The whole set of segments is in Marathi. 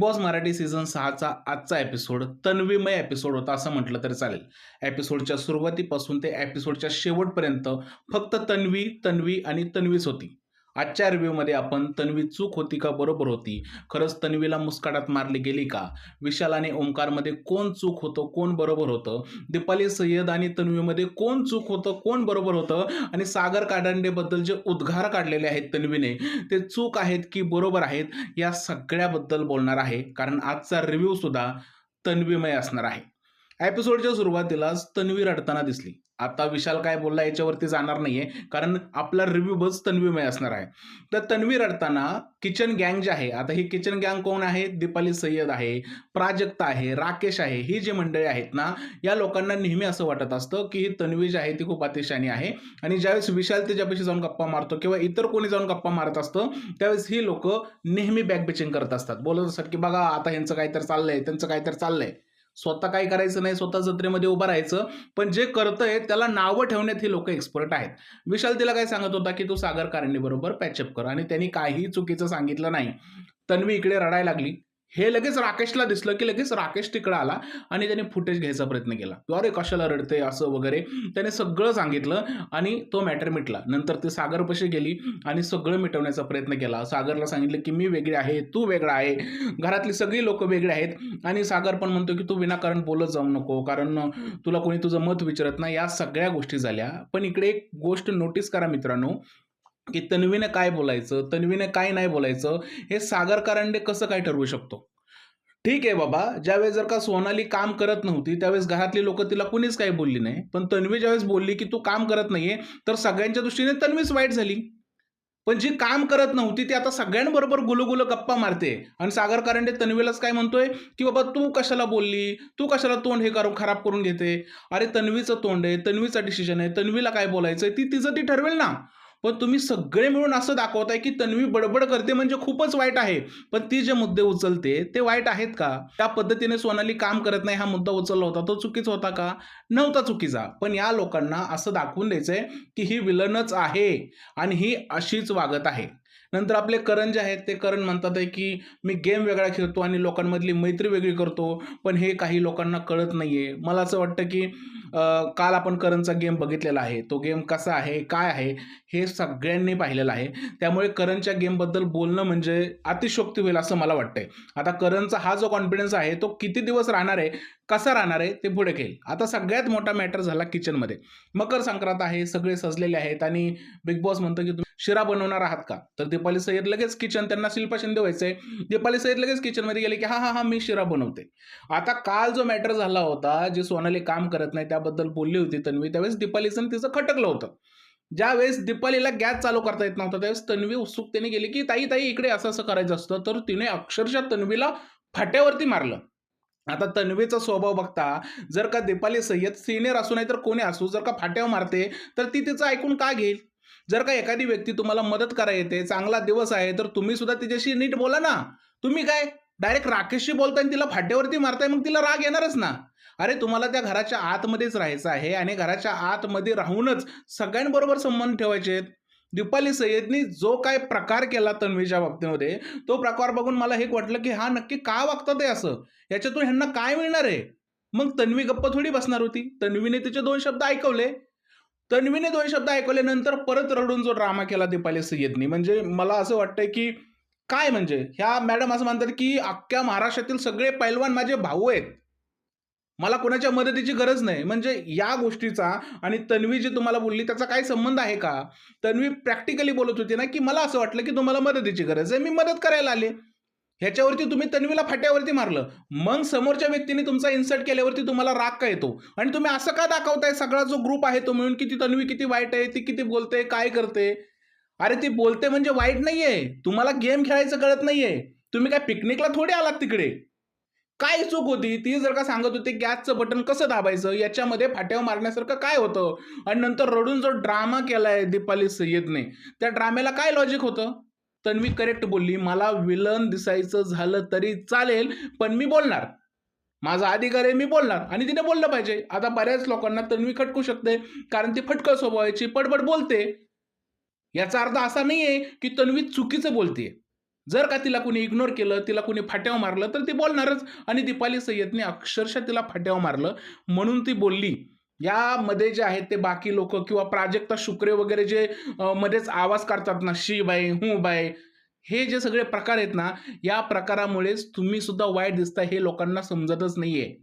बॉस मराठी सीझन सहाचा आजचा एपिसोड तन्वीमय एपिसोड होता असं म्हटलं तरी चालेल. एपिसोडच्या सुरुवातीपासून ते एपिसोडच्या शेवटपर्यंत फक्त तन्वी तन्वी आणि तन्वीच होती. आजच्या रिव्ह्यूमध्ये आपण तन्वी चूक होती का बरोबर होती? खरंच तन्वीला मुस्काटात मारली गेली का? विशाल आणि ओंकारमध्ये कोण चूक होतं कोण बरोबर होतं? दीपाली सय्यद आणि तन्वीमध्ये कोण चूक होतं कोण बरोबर होतं? आणि सागर काडांडेबद्दल जे उद्गार काढलेले आहेत तन्वीने ते चूक आहेत की बरोबर आहेत या सगळ्याबद्दल बोलणार आहे. कारण आजचा रिव्ह्यूसुद्धा तन्वीमय असणार आहे. एपिसोडच्या सुरुवातीलाच तन्वी रडताना दिसली. आता विशाल काय बोलला याच्यावरती जाणार नाहीये कारण आपला रिव्ह्यू बस तन्वीमय असणार आहे. तर तन्वी रडताना किचन गँग जे आहे आता ही किचन गँग कोण आहे? दीपाली सय्यद आहे प्राजक्ता आहे राकेश आहे ही जी मंडळी आहेत ना या लोकांना नेहमी असं वाटत असतं की ही तन्वी जी आहे ती खूप अतिशानी आहे. आणि ज्यावेळेस विशाल त्याच्यापाशी जाऊन गप्पा मारतो किंवा इतर कोणी जाऊन गप्पा मारत असतं त्यावेळेस ही लोक नेहमी बॅकबिचिंग करत असतात. बोलत असतात की बघा आता ह्यांचं काहीतरी चाललंय त्यांचं काहीतरी चाललंय. स्वतः काही करायचं नाही स्वतः जत्रेमध्ये उभं राहायचं पण जे करतंय त्याला नावं ठेवण्यात ही लोक एक्सपर्ट आहेत. विशाल तिला काय सांगत होता की तू सागर कारंडी बरोबर पॅचअप कर. आणि त्यांनी काही चुकीचं सांगितलं नाही. तन्वी इकडे रडायला लागली. हे लगेच राकेशला दिसलं की लगेच राकेश तिकडे आला आणि त्याने फुटेज घ्यायचा प्रयत्न केला. अरे कशाला रडते असं वगैरे त्याने सगळं सांगितलं आणि तो मॅटर मिटला. नंतर ती सागरपाशी गेली आणि सगळं मिटवण्याचा प्रयत्न केला. सागरला सांगितलं की मी वेगळी आहे तू वेगळा आहे. घरातली सगळी लोक वेगळी आहेत आणि सागर पण म्हणतो की तू विनाकारण बोलत जाऊ नको कारण तुला कोणी तुझं मत विचारत नाही. या सगळ्या गोष्टी झाल्या. पण इकडे एक गोष्ट नोटीस करा मित्रांनो. की तन्वीने काय बोलायचं तन्वीने काय नाही बोलायचं हे सागर कारंडे कसं काय ठरवू शकतो? ठीक आहे बाबा ज्यावेळेस जर का सोनाली काम करत नव्हती त्यावेळेस घरातली लोक तिला कुणीच काही बोलली नाही. पण तन्वी ज्यावेळेस बोलली की तू काम करत नाहीये तर सगळ्यांच्या दृष्टीने तन्वीच वाईट झाली. पण जी काम करत नव्हती ती आता सगळ्यांबरोबर गुलगुल गप्पा मारते. आणि सागर कारंडे तन्वीलाच काय म्हणतोय? की बाबा तू कशाला बोलली? तू कशाला तोंड हे करून खराब करून घेते? अरे तन्वीचं तोंड आहे तन्वीचा डिसिजन आहे तन्वीला काय बोलायचंय ती तिचं ती ठरवेल ना. पण तुम्ही सगळे मिळून असं दाखवताय की तन्वी बडबड करते म्हणजे खूपच वाईट आहे. पण ती जे मुद्दे उचलते ते वाईट आहेत का? त्या पद्धतीने सोनाली काम करत नाही हा मुद्दा उचलला होता. तो चुकीचा होता का? नव्हता चुकीचा. पण या लोकांना असं दाखवून द्यायचंय की ही विलनच आहे आणि ही अशीच वागत आहे. नंतर आपले करण जे आहेत ते करण म्हणतात आहे की मी गेम वेगळा खेळतो आणि लोकांमधली मैत्री वेगळी करतो पण हे काही लोकांना कळत नाही आहे मला असं वाटतं की आ, काल आपण करणचा गेम बघितलेला आहे. तो गेम कसा आहे काय आहे हे सगळ्यांनी पाहिलेलं आहे. त्यामुळे करणच्या गेमबद्दल बोलणं म्हणजे अतिशोक्ती होईल असं मला वाटतंय. आता करणचा हा जो कॉन्फिडन्स आहे तो किती दिवस राहणार आहे कसा राहणार आहे ते पुढे घेईल आता सगळ्यात मोठा मॅटर झाला किचनमध्ये मकर संक्रांत आहे सगळे सजलेले आहेत आणि बिग बॉस म्हणतो की तुम्ही शिरा बनवणार आहात का? तर दीपाली सय्यद लगेच किचन त्यांना शिल्पा शिंदे आहे दीपाली सय्यद लगेच किचनमध्ये गेले की हा हा हा मी शिरा बनवते. आता काल जो मॅटर झाला होता जे सोनाली काम करत नाही त्याबद्दल बोलली होती तन्वी. त्यावेळेस दीपालीचं तिचं खटकलं होतं. ज्यावेळेस दीपालीला गॅस चालू करता येत नव्हता त्यावेळेस तन्वी उत्सुकतेने गेली की ताई ताई इकडे असं असं करायचं असतं. तर तिने अक्षरशः तन्वीला फाट्यावरती मारलं. आता तन्वीचा स्वभाव बघता जर का दीपाली सय्यद सिनियर असू नाही तर कोणी असू जर का फाट्यावर मारते तर ती तिचं ऐकून का घेईल? जर का एखादी व्यक्ती तुम्हाला मदत करा येते चांगला दिवस आहे तर तुम्ही सुद्धा तिच्याशी नीट बोला ना. तुम्ही काय डायरेक्ट राकेशशी बोलताय तिला फाट्यावरती मारताय मग तिला राग येणारच ना. अरे तुम्हाला त्या घराच्या आतमध्येच राहायचं आहे आणि घराच्या आतमध्ये राहूनच सगळ्यांबरोबर संबंध ठेवायचे आहेत. दीपाली सय्यदनी जो काय प्रकार केला तन्वीच्या बाबतीमध्ये तो प्रकार बघून मला हे वाटलं की हा नक्की का वागतात आहे असं? याच्यातून ह्यांना काय मिळणार आहे? मग तन्वी गप्प थोडी बसणार होती. तन्वीने तिचे दोन शब्द ऐकवले. तन्वीने दोन शब्द ऐकवल्यानंतर परत रडून जो ड्रामा केला दीपाली सय्यदनी. म्हणजे मला असं वाटतंय की काय म्हणजे? ह्या मॅडम असं म्हणतात की अख्ख्या महाराष्ट्रातील सगळे पैलवान माझे भाऊ आहेत. मला कोणाच्या मदतीची गरज नाही. म्हणजे या गोष्टीचा आणि तन्वी जी तुम्हाला बोलली त्याचा काय संबंध आहे का? तन्वी प्रॅक्टिकली बोलत होती ना की मला असं वाटलं की तुम्हाला मदतीची गरज आहे. मी मदत करायला आले. ह्याच्यावरती तुम्ही तन्वीला फाट्यावरती मारलं. मग समोरच्या व्यक्तीने तुमचा इन्सल्ट केल्यावरती तुम्हाला राग का येतो? आणि तुम्ही असं का दाखवताय? सगळा जो ग्रुप आहे तो मिळून किती तन्वी किती वाईट आहे ती किती बोलते काय करते? अरे ती बोलते म्हणजे वाईट नाहीये. तुम्हाला गेम खेळायचं कळत नाहीये. तुम्ही काय पिकनिकला थोडे आलात तिकडे? काय चूक होती? ती जर का सांगत होती गॅसचं बटन कसं दाबायचं? याच्यामध्ये फाट्यावर मारण्यासारखं काय होतं? आणि नंतर रडून जो ड्रामा केलाय दीपाली सय्यदने त्या ड्राम्याला काय लॉजिक होतं? तन्वी करेक्ट बोलली मला विलन दिसायचं झालं तरी चालेल पण मी बोलणार. माझा अधिकार आहे मी बोलणार. आणि तिने बोललं पाहिजे. आता बऱ्याच लोकांना तन्वी खटकू शकते कारण ती फटकळ स्वभावाची पडबड बोलते. याचा अर्थ असा नाही आहे की तन्वी चुकीचं बोलते जर का तिला कुणी इग्नोर केलं तिला कुणी फाट्यावर मारलं तर ती बोलणारच. आणि दीपाली सय्यदने अक्षरशः तिला फाट्यावर मारलं. म्हणून ती बोलली यामध्ये जे आहेत ते बाकी लोक किंवा प्राजक्ता शुक्रे वगैरे जे मध्येच आवाज काढतात ना शी बाय हू बाय हे जे सगळे प्रकार आहेत ना या प्रकारामुळेच तुम्ही सुद्धा वाईट दिसता हे लोकांना समजतच नाहीये.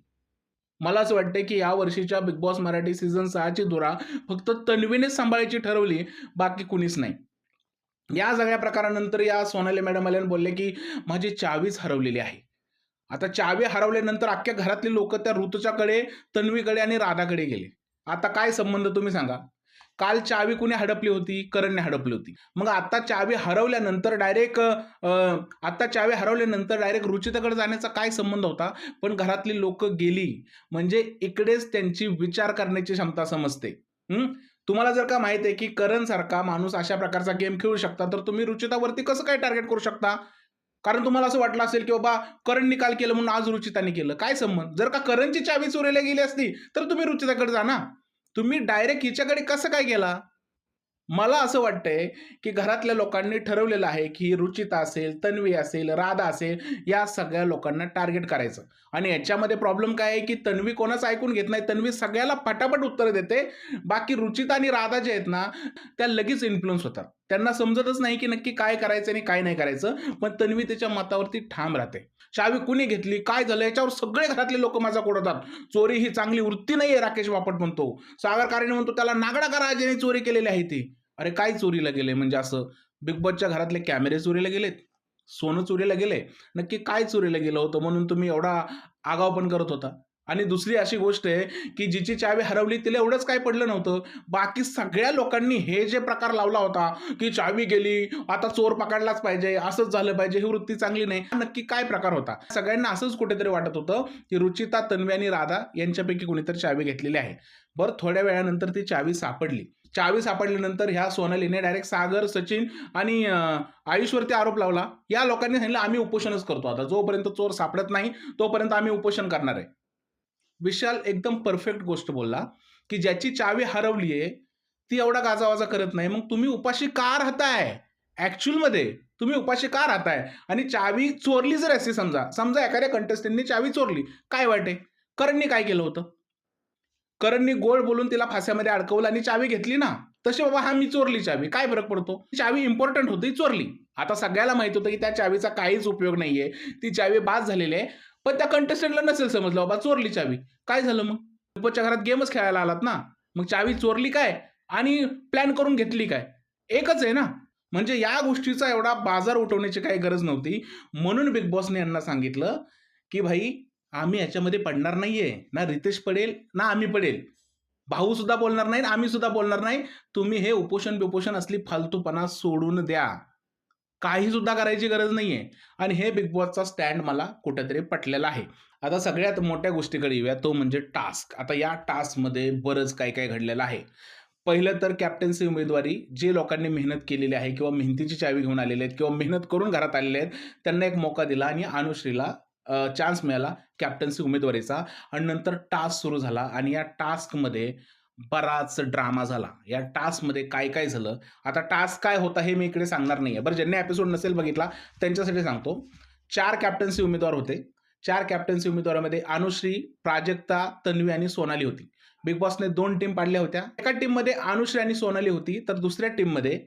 मला असं वाटतं की या वर्षीच्या बिग बॉस मराठी सीझन सहाची धुरा फक्त तन्वीनेच सांभाळायची ठरवली बाकी कुणीच नाही. या सगळ्या प्रकारानंतर या सोनाली मॅडम आल्यानं बोलले की माझी चावीच हरवलेली आहे. आता चावी हरवल्यानंतर अख्ख्या घरातली लोक त्या ऋतूच्याकडे तन्वीकडे आणि राधाकडे गेले. आता काय संबंध तुम्ही सांगा? काल चावी कुणी हडपली होती? करणने हडपली होती. मग आता चावी हरवल्यानंतर डायरेक्ट आता चावी हरवल्यानंतर डायरेक्ट रुचिताकडे जाण्याचा काय संबंध होता? पण घरातली लोक गेली. म्हणजे इकडेच त्यांची विचार करण्याची क्षमता समजते. तुम्हाला जर का माहिती आहे की करण सारखा माणूस अशा प्रकारचा गेम खेळू शकता तर तुम्ही रुचितावरती कसं काय टार्गेट करू शकता? कारण तुम्हाला असं वाटलं असेल की बाबा करण निकाल केलं म्हणून आज रुचिताने केलं. काय संबंध? जर का करणची चावी चोरीला गेली असती तर तुम्ही रुचिताकडे जा ना. तुम्ही डायरेक्ट हिच्याकडे कसं काय गेला मला असं वाटतंय की घरातल्या लोकांनी ठरवलेलं आहे की रुचिता असेल तन्वी असेल राधा असेल या सगळ्या लोकांना टार्गेट करायचं. आणि याच्यामध्ये प्रॉब्लेम काय आहे की तन्वी कोणाचं ऐकून घेत नाही? तन्वी सगळ्याला फटाफट उत्तर देते. बाकी रुचिता आणि राधा जे आहेत ना त्या लगेच इन्फ्लुअन्स होतात. त्यांना समजतच नाही की नक्की काय करायचं आणि काय नाही करायचं. पण तन्वी त्याच्या मतावरती ठाम राहते. चावी कुणी घेतली? काय झालं? याच्यावर सगळे घरातले लोक माझा कोडतात चोरी ही चांगली वृत्ती नाही आहे राकेश बापट म्हणतो. सागर म्हणतो त्याला नागडा करा ज्याने चोरी केलेली आहे ती. अरे काय चोरीला गेले? म्हणजे असं बिग बॉसच्या घरातले कॅमेरे चोरीला गेलेत? सोनं चोरीला गेले? नक्की काय चोरीला गेलं होतं? म्हणून तुम्ही एवढा आगाव पण करत होता. आणि दुसरी अशी गोष्ट आहे की जिची चावी हरवली तिला एवढंच काय पडलं नव्हतं. बाकी सगळ्या लोकांनी हे जे प्रकार लावला होता की चावी गेली आता चोर पकडलाच पाहिजे असंच झालं पाहिजे ही वृत्ती चांगली नाही. नक्की काय प्रकार होता? सगळ्यांना असंच कुठेतरी वाटत होतं की रुचिता तन्वी आणि राधा यांच्यापैकी कोणीतरी चावी घेतलेली आहे. बरं थोड्या वेळानंतर ती चावी सापडली. चावी सापडल्यानंतर ह्या सोनालीने डायरेक्ट सागर सचिन आणि आयुषवरती आरोप लावला. या लोकांनी सांगितलं आम्ही उपोषणच करतो आता. जोपर्यंत चोर सापडत नाही तोपर्यंत आम्ही उपोषण करणार आहे. विशाल एकदम परफेक्ट गोष्ट बोलला की ज्याची चावी हरवली आहे ती एवढा गाजावाजा करत नाही. मग तुम्ही उपाशी का राहताय? ऍक्च्युअलमध्ये तुम्ही उपाशी का राहताय? आणि चावी चोरली जर असे समजा समजा एखाद्या कंटेस्टंटनी चावी चोरली काय वाटे? करणनी काय केलं होतं? करणनी गोड बोलून तिला फास्यामध्ये अडकवलं आणि चावी घेतली ना तसे बाबा हा मी चोरली चावी. काय फरक पडतो? चावी इम्पॉर्टंट होती चोरली. आता सगळ्याला माहीत होतं की त्या चावीचा काहीच उपयोग नाहीये. ती चावी बाद झालेली आहे. पण त्या कंटेस्टंटला नसेल समजलं बाबा चोरली चावी. काय झालं मग? दुपारच्या घरात गेमच खेळायला आलात ना? मग चावी चोरली काय? आणि प्लॅन करून घेतली काय? एकच आहे ना? म्हणजे या गोष्टीचा एवढा बाजार उठवण्याची काही गरज नव्हती. म्हणून बिग बॉसने यांना सांगितलं की भाई आम्ही याच्यामध्ये पडणार नाहीये. ना रितेश पडेल ना आम्ही पडेल. भाऊ सुद्धा बोलणार नाही आम्ही सुद्धा बोलणार नाही. तुम्ही हे उपोषण बिपोषण असली फालतूपणा सोडून द्या. काही सुद्धा करायची गरज नाहीये. आणि हे बिग बॉसचा स्टँड मला कुठेतरी पटलेला आहे. आता सगळ्यात मोठ्या गोष्टीकडे येऊया तो म्हणजे टास्क. आता या टास्कमध्ये बरंच काय काय घडलेलं आहे. पहिलं तर कॅप्टन्सी उमेदवारी जे लोकांनी मेहनत केलेली आहे किंवा मेहनतीची चावी घेऊन आलेले आहेत किंवा मेहनत करून घरात आलेले आहेत त्यांना एक मौका दिला आणि अनुश्रीला चान्स मिळाला कॅप्टन्सी उमेदवारीचा. आणि नंतर टास्क सुरू झाला आणि या टास्कमध्ये बराच ड्रामा झाला. या टास्कमध्ये काय काय झालं? आता टास्क काय होता हे मी इकडे सांगणार नाही आहे बरं ज्यांनी एपिसोड नसेल बघितला त्यांच्यासाठी सांगतो. चार कॅप्टन्सी उमेदवार होते. चार कॅप्टन्सी उमेदवारामध्ये अनुश्री प्राजक्ता तन्वी आणि सोनाली होती. बिग बॉसने दोन टीम पाडल्या होत्या. एका टीममध्ये अनुश्री आणि सोनाली होती तर दुसऱ्या टीममध्ये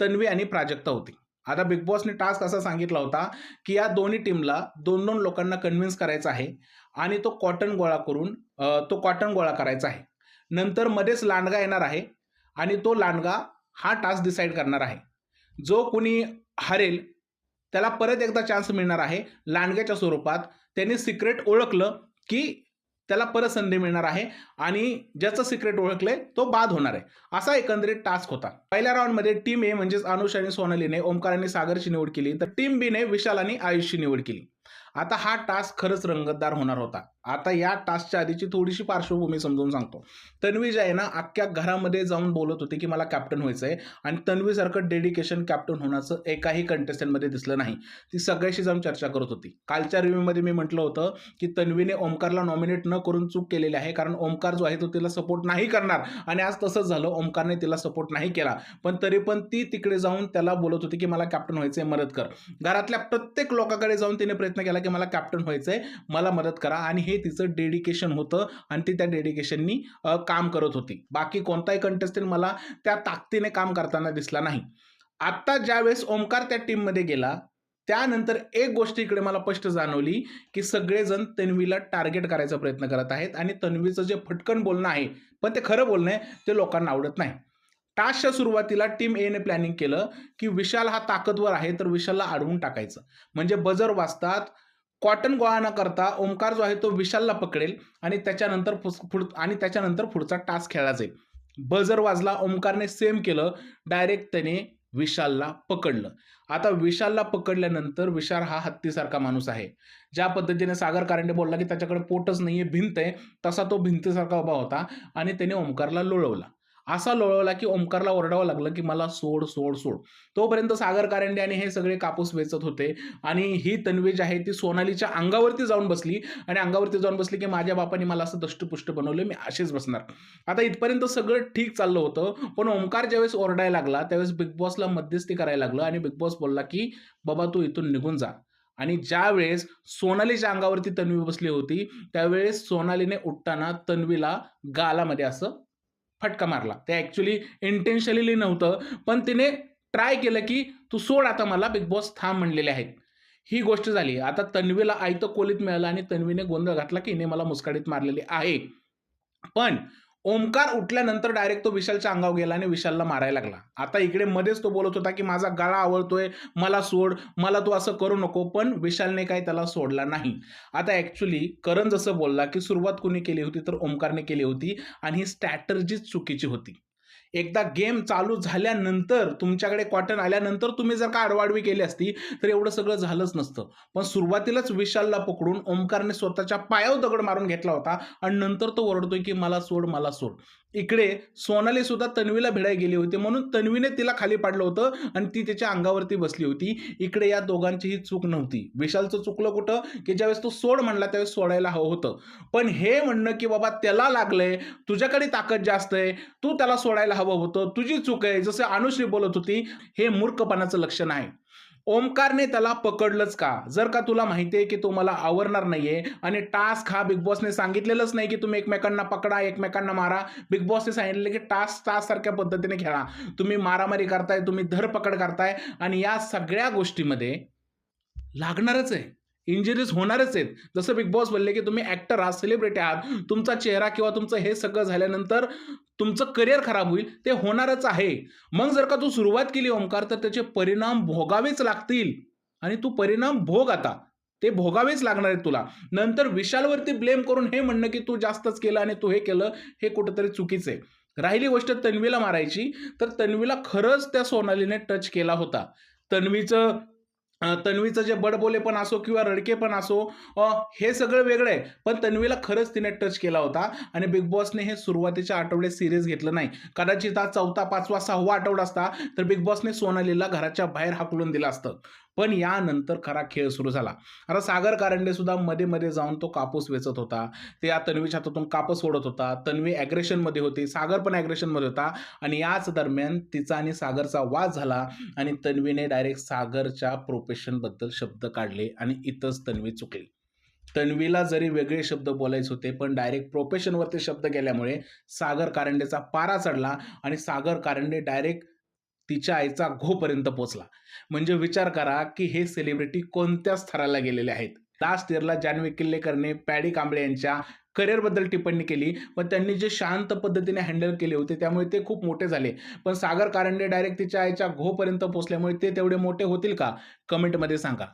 तन्वी आणि प्राजक्ता होती. आता बिग बॉसने टास्क असा सांगितला होता की या दोन्ही टीमला दोन दोन लोकांना कन्व्हिन्स करायचा आहे आणि तो कॉटन गोळा करून तो कॉटन गोळा करायचा आहे. नंतर मध्येच लांडगा येणार आहे आणि तो लांडगा हा टास्क डिसाईड करणार आहे. जो कोणी हरेल त्याला परत एकदा चान्स मिळणार आहे लांडग्याच्या स्वरूपात. त्याने सिक्रेट ओळखलं की त्याला परत संधी मिळणार आहे आणि ज्याचं सिक्रेट ओळखले तो बाद होणार आहे. असा एकंदरीत टास्क होता. पहिल्या राऊंडमध्ये टीम ए म्हणजेच अनुष आणि सोनालीने ओमकार आणि सागरची निवड केली. तर टीम बीने विशाल आणि आयुषची निवड केली. आता हा टास्क खरंच रंगतदार होणार होता. आता या टास्कच्या आधीची थोडीशी पार्श्वभूमी समजून सांगतो. तन्वी जी आहे ना अख्ख्या घरामध्ये जाऊन बोलत होती की मला कॅप्टन व्हायचं आहे आणि तन्वीसारखं डेडिकेशन कॅप्टन होण्याचं एकाही कंटेस्टंटमध्ये दिसलं नाही. ती सगळ्याशी जाऊन चर्चा करत होती. कालच्या रिव्ह्यूमध्ये मी म्हटलं होतं की तन्वीने ओमकारला नॉमिनेट न करून चूक केलेली आहे कारण ओमकार जो आहे तो तिला सपोर्ट नाही करणार. आणि आज तसंच झालं ओमकारने तिला सपोर्ट नाही केला. पण तरी पण ती तिकडे जाऊन त्याला बोलत होती की मला कॅप्टन व्हायचं आहे मदत कर. घरातल्या प्रत्येक लोकांकडे जाऊन तिने प्रयत्न केला की मला कॅप्टन व्हायचं आहे मला मदत करा आणि हे तिचं डेडिकेशन होतं आणि ती त्या डेडिकेशननी काम करत होती. बाकी कोणताही कंटेस्टंट मला त्या ताकदीने काम करताना दिसला नाही. आत्ता ज्यावेळेस ओमकार त्या टीममध्ये गेला त्यानंतर एक गोष्ट इकडे मला स्पष्ट जाणवली की सगळेजण तन्वीला टार्गेट करायचा प्रयत्न करत आहेत आणि तन्वीचं जे फटकन बोलणं आहे पण ते खरं बोलणं आहे ते लोकांना आवडत नाही. टास्कच्या सुरुवातीला टीम एने प्लॅनिंग केलं की विशाल हा ताकदवर आहे तर विशालला अडवून टाकायचं. म्हणजे बजर वाजतात कॉटन गोळा न करता ओमकार जो आहे तो विशालला पकडेल आणि त्याच्यानंतर पुस- पुढ आणि त्याच्यानंतर पुढचा टास्क खेळला जाईल. बजर वाजला ओमकारने सेम केलं डायरेक्ट त्याने विशालला पकडलं. आता विशालला पकडल्यानंतर विशाल हा हत्तीसारखा माणूस आहे. ज्या पद्धतीने सागर कारंडे बोलला की त्याच्याकडे पोटच नाहीये भिंत आहे तसा तो भिंतीसारखा उभा होता आणि त्याने ओमकारला लोळवला. असा लोळवला की ओमकारला ओरडावं लागलं की मला सोड सोड सोड. तोपर्यंत सागर कारंडे आणि हे सगळे कापूस वेचत होते. आणि ही तन्वी जी आहे ती सोनालीच्या अंगावरती जाऊन बसली. आणि अंगावरती जाऊन बसली की माझ्या बापाने मला असं दष्टपुष्ट बनवलं मी असेच बसणार. आता इथपर्यंत सगळं ठीक चाललं होतं. पण ओमकार ज्यावेळेस ओरडायला लागला त्यावेळेस बिग बॉसला मध्यस्थी करायला लागलं आणि बिग बॉस बोलला की बाबा तू इथून निघून जा. आणि ज्यावेळेस सोनालीच्या अंगावरती तन्वी बसली होती त्यावेळेस सोनालीने उठताना तन्वीला गालामध्ये असं फटका मारला. ते ॲक्च्युली इंटेन्शनली नव्हतं पण तिने ट्राय केलं की तू सोड आता मला बिग बॉस थांब म्हणलेले आहेत. ही गोष्ट झाली. आता तन्वीला आयतं कोलीत मिळालं आणि तन्वीने गोंधळ घातला की हिने मला मुस्काडीत मारलेली आहे. पण ओमकार उठल्यानंतर डायरेक्ट तो विशालच्या अंगावर गेला आणि विशालला मारायला लागला. आता इकडे मध्येच तो बोलत होता की माझा गळा आवडतोय मला सोड मला तू असं करू नको. पण विशालने काही त्याला सोडला नाही. आता ॲक्च्युली करण जसं बोलला की सुरुवात कुणी केली होती तर ओमकारने केली होती आणि ही स्ट्रॅटर्जीच चुकीची होती. एकदा गेम चालू झाल्यानंतर तुमच्याकडे कॉटन आल्यानंतर तुम्ही जर का आडवाडवी केली असती तर एवढं सगळं झालंच नसतं. पण सुरुवातीलाच विशालला पकडून ओमकारने स्वतःच्या पायावर दगड मारून घेतला होता आणि नंतर तो ओरडतोय की मला सोड मला सोड. इकडे सोनाली सुद्धा तन्वीला भिडाय गेली होती. म्हणून तन्वीने तिला खाली पाडलं होतं आणि ती त्याच्या अंगावरती बसली होती. इकडे या दोघांचीही चूक नव्हती. विशालचं चुकलं कुठं? की ज्यावेळेस तो सोड म्हणला त्यावेळेस सोडायला हवं होतं. पण हे म्हणणं की बाबा त्याला लागलंय तुझ्याकडे ताकद जास्त आहे तू त्याला सोडायला हवं होतं तुझी चूक आहे जसं अनुश्री बोलत होती हे मूर्खपणाचं लक्षण आहे. ओमकारने त्याला पकडलंच का? जर का तुला माहिती आहे की तो मला आवरणार नाहीये आणि टास्क हा बिग बॉसने सांगितलेलंच नाही की तुम्ही एकमेकांना पकडा एकमेकांना मारा. बिग बॉसने सांगितलं की टास्क टास्क सारख्या पद्धतीने खेळा. तुम्ही मारामारी करताय तुम्ही धरपकड करताय आणि या सगळ्या गोष्टीमध्ये लागणारच आहे. इंजरीज होणारच आहेत. जसं बिग बॉस बोलले की तुम्ही ऍक्टर आहात सेलिब्रिटी आहात तुमचा चेहरा किंवा तुमचं हे सगळं झाल्यानंतर तुमचं करिअर खराब होईल ते होणारच आहे. मग जर का तू सुरुवात केली ओंकार तर त्याचे परिणाम भोगावेच लागतील. आणि तू परिणाम भोग आता. ते भोगावेच लागणार आहेत तुला. नंतर विशालवरती ब्लेम करून हे म्हणणं की तू जास्तच केलं आणि तू हे केलं हे कुठंतरी चुकीचं आहे. राहिली गोष्ट तन्वीला मारायची तर तन्वीला खरंच त्या सोनालीने टच केला होता. तन्वीचं तन्वीचं जे बडबोले पण असो किंवा रडके पण असो हे सगळं वेगळं आहे. पण तन्वीला खरंच तिने टच केला होता आणि बिग बॉसने हे सुरुवातीच्या आठवड्यात सिरियस घेतलं नाही. कदाचित हा चौथा पाचवा सहावा आठवडा असता तर बिग बॉसने सोनालीला घराच्या बाहेर हाकलून दिलं असतं. पण यानंतर खरा खेळ सुरू झाला. आता सागर कारंडे सुद्धा मध्ये मध्ये जाऊन तो कापूस वेचत होता. ते या तन्वीच्या हातातून कापूस ओढत होता. तन्वी ॲग्रेशनमध्ये होती. सागर पण ॲग्रेशनमध्ये होता. आणि याच दरम्यान तिचा आणि सागरचा वाद झाला आणि तन्वीने डायरेक्ट सागरच्या प्रोफेशनबद्दल शब्द काढले आणि इथंच तन्वी चुकली. तन्वीला जरी वेगळे शब्द बोलायचे होते पण डायरेक्ट प्रोफेशनवरती शब्द गेल्यामुळे सागर कारंडेचा पारा चढला आणि सागर कारंडे डायरेक्ट तिच्या आईचा घोपर्यंत पोचला. म्हणजे विचार करा की हे सेलिब्रिटी कोणत्या स्तराला गेलेले आहेत? लास्ट इयरला जानवी किल्लेकरने पॅडी कांबळे यांच्या करिअरबद्दल टिप्पणी केली. पण त्यांनी जे शांत पद्धतीने हँडल केले होते त्यामुळे ते खूप मोठे झाले. पण सागर कारंडे डायरेक्ट तिच्या आईच्या घोपर्यंत पोचल्यामुळे ते तेवढे मोठे होतील का? कमेंटमध्ये सांगा.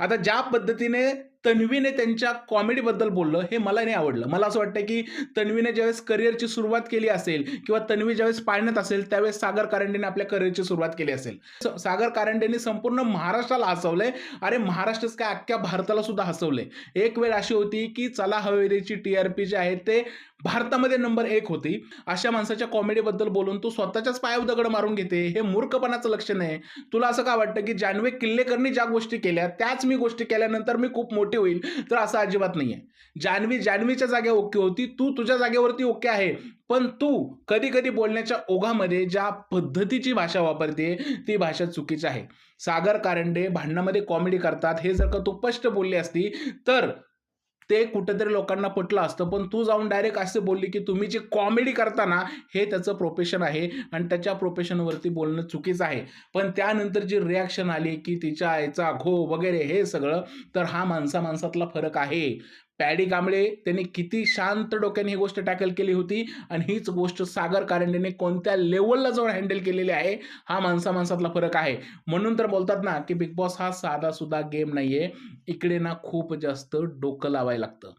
आता ज्या पद्धतीने तन्वीने त्यांच्या कॉमेडीबद्दल बोललं हे मला नाही आवडलं. मला असं वाटतं की तन्वीने ज्यावेळेस करिअरची सुरुवात केली असेल किंवा तन्वी ज्यावेळेस पाळण्यात असेल त्यावेळेस सागर कारंडेने आपल्या करिअरची सुरुवात केली असेल. स- सागर कारंडेने संपूर्ण महाराष्ट्राला हसवलंय. अरे महाराष्ट्रच काय अख्ख्या भारताला सुद्धा हसवलंय. एक वेळ अशी होती की चला हवेलीची टी आर पी जे आहे ते भारतामध्ये नंबर एक होती. अशा माणसाच्या कॉमेडीबद्दल बोलून तू स्वतःच्याच पायाव दगड मारून घेते. हे मूर्खपणाचं लक्षण आहे. तुला असं का वाटतं की जानवे किल्लेकरनी ज्या गोष्टी केल्या त्याच मी गोष्टी केल्यानंतर मी खूप मोठी होईल तर असं अजिबात नाही आहे जानवी जानवीच्या जागे ओके होती तू तुझ्या जागेवरती ओके आहे. पण तू कधी कधी बोलण्याच्या ओघामध्ये ज्या पद्धतीची भाषा वापरते ती भाषा चुकीची आहे. सागर कारंडे भांडणामध्ये कॉमेडी करतात हे जर का तू स्पष्ट बोलली असती तर ते कुठेतरी लोकांना पटलं असतं पण तू जाऊन डायरेक्ट असे बोलली की तुम्ही जे कॉमेडी करताना हे त्याचं प्रोफेशन आहे आणि त्याच्या प्रोफेशनवरती बोलणं चुकीचं आहे. पण त्यानंतर जी रिॲक्शन आली की तिच्या आईचा घो वगैरे हे सगळं तर हा माणसा माणसातला फरक आहे. पॅडी कांबळे त्यांनी किती शांत डोक्याने ही गोष्ट टॅकल केली होती आणि हीच गोष्ट सागर कारंडेने कोणत्या लेवलला जाऊन हँडल केलेली आहे हा माणसा माणसातला फरक आहे. म्हणून तर बोलतात ना की बिग बॉस हा साधा सुद्धा गेम नाहीये. इकडे ना खूप जास्त डोकं लावायला लागतं.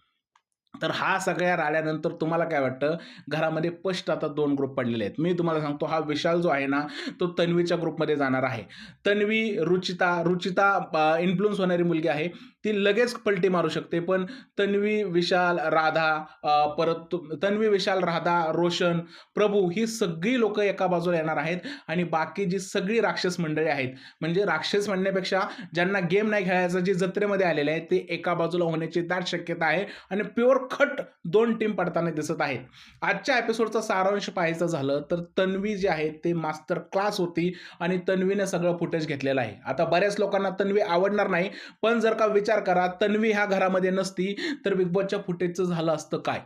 तर हा सगळ्या राड्यानंतर तुम्हाला काय वाटतं? घरामध्ये स्पष्ट आता दोन ग्रुप पडलेले आहेत. मी तुम्हाला सांगतो हा विशाल जो आहे ना तो तन्वीच्या ग्रुपमध्ये जाणार आहे. तन्वी रुचिता रुचिता इन्फ्लुअन्स होणारी मुलगी आहे. ती लगेच पलटी मारू शकते पण तन्वी विशाल राधा परत तन्वी विशाल राधा रोशन प्रभू ही सगळी लोक एका बाजूला येणार आहेत आणि बाकी जी सगळी राक्षस मंडळी आहेत म्हणजे राक्षस म्हणण्यापेक्षा ज्यांना गेम नाही खेळायचं जे जत्रेमध्ये आलेले आहेत ते एका बाजूला होण्याची दाट शक्यता आहे. आणि प्युअर खट दोन टीम पडताना दिसत आहेत. आजच्या एपिसोडचा सारांश पाहायचं झालं तर तन्वी जी आहे ते मास्टर क्लास होती आणि तन्वीने सगळं फुटेज घेतलेलं आहे. आता बऱ्याच लोकांना तन्वी आवडणार नाही पण जर का विचार करा तन्वी ह्या घरामध्ये नसती तर बिग बॉसच्या फुटेजचं झालं असतं काय?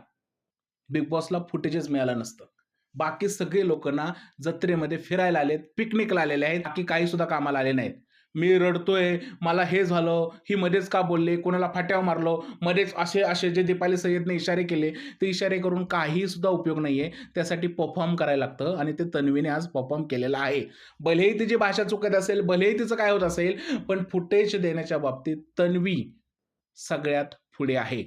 बिग बॉसला फुटेजच मिळालं नसतं. बाकी सगळे लोकांना जत्रेमध्ये फिरायला आलेत पिकनिकला आलेले आहेत बाकी काही सुद्धा कामाला आले नाहीत. मी रडतोय मला हे झालं ही मध्येच का बोलले कोणाला फाट्यावर मारलो मध्येच असे असे जे दीपाली सय्यदने इशारे केले ते इशारे करून काही सुद्धा उपयोग आहे त्यासाठी परफॉर्म करायला लागतं आणि ते तन्वीने आज परफॉर्म केलेलं आहे. भलेही तिची भाषा चुकत असेल भलेही तिचं काय होत असेल पण फुटेज देण्याच्या बाबतीत तन्वी सगळ्यात पुढे आहे.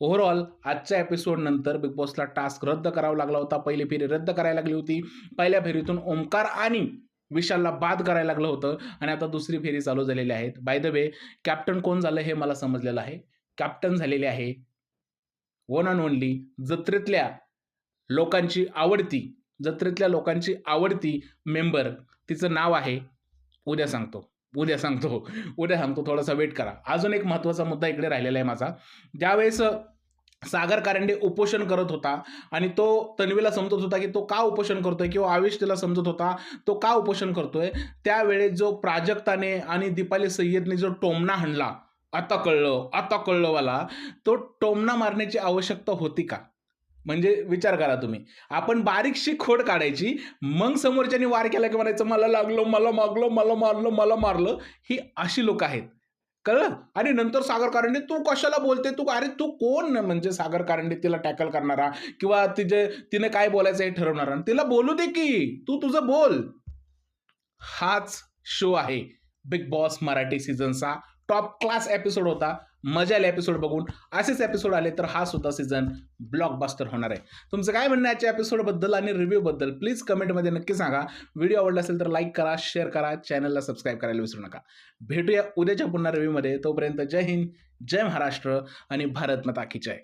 ओव्हरऑल आजच्या एपिसोड नंतर बिग बॉसला टास्क रद्द करावा लागला होता. पहिली फेरी रद्द करायला लागली होती. पहिल्या फेरीतून ओंकार आणि विशालला बाद करायला लागलं होतं आणि आता दुसरी फेरी चालू झालेली आहेत बाय द वे कॅप्टन कोण झालं हे मला समजलेलं आहे. कॅप्टन झालेले आहे. वन अँड ओनली जत्रेतल्या लोकांची आवडती जत्रेतल्या लोकांची आवडती मेंबर तिचं नाव आहे. उद्या सांगतो. उद्या सांगतो. उद्या सांगतो. थोडासा वेट करा. अजून एक महत्त्वाचा मुद्दा इकडे राहिलेला आहे माझा. ज्यावेळेस सागर कारंडे उपोषण करत होता आणि तो तन्वीला समजत होता की तो का उपोषण करतोय किंवा आवेश तिला समजत होता तो का उपोषण करतोय? त्यावेळेस जो प्राजक्ताने आणि दीपाली सय्यदने जो टोमणा हाणला आता कळलं आता कळलं मला तो टोमणा मारण्याची आवश्यकता होती का? म्हणजे विचार करा तुम्ही. आपण बारीकशी खोड काढायची मग समोरच्यानी वार केला की म्हणायचं मला लागलो मला मागलो मला मारलं मला मारलं. ही अशी लोक आहेत. कळलं? आणि नंतर सागर कारंडे तू कशाला बोलते? तू अरे तू कोण म्हणजे सागर कारंडे तिला टॅकल करणारा? किंवा तिचे तिने काय बोलायचं हे ठरवणारा? आणि तिला बोलू दे की. तू तुझं बोल. हाच शो आहे. बिग बॉस मराठी सीझनचा टॉप क्लास एपिसोड होता. मजा आली एपिसोड बघून असेच एपिसोड आले तर हा सुद्धा सीझन ब्लॉकबास्टर होणार आहे. तुमचं काय म्हणणं आहे आजच्या एपिसोडबद्दल आणि रिव्ह्यूबद्दल प्लीज कमेंटमध्ये नक्की सांगा. व्हिडिओ आवडला असेल तर लाईक करा शेअर करा चॅनलला सबस्क्राईब करायला विसरू नका. भेटूया उद्याच्या पुन्हा रिव्ह्यूमध्ये तोपर्यंत जय हिंद जय महाराष्ट्र आणि भारत माता की जय.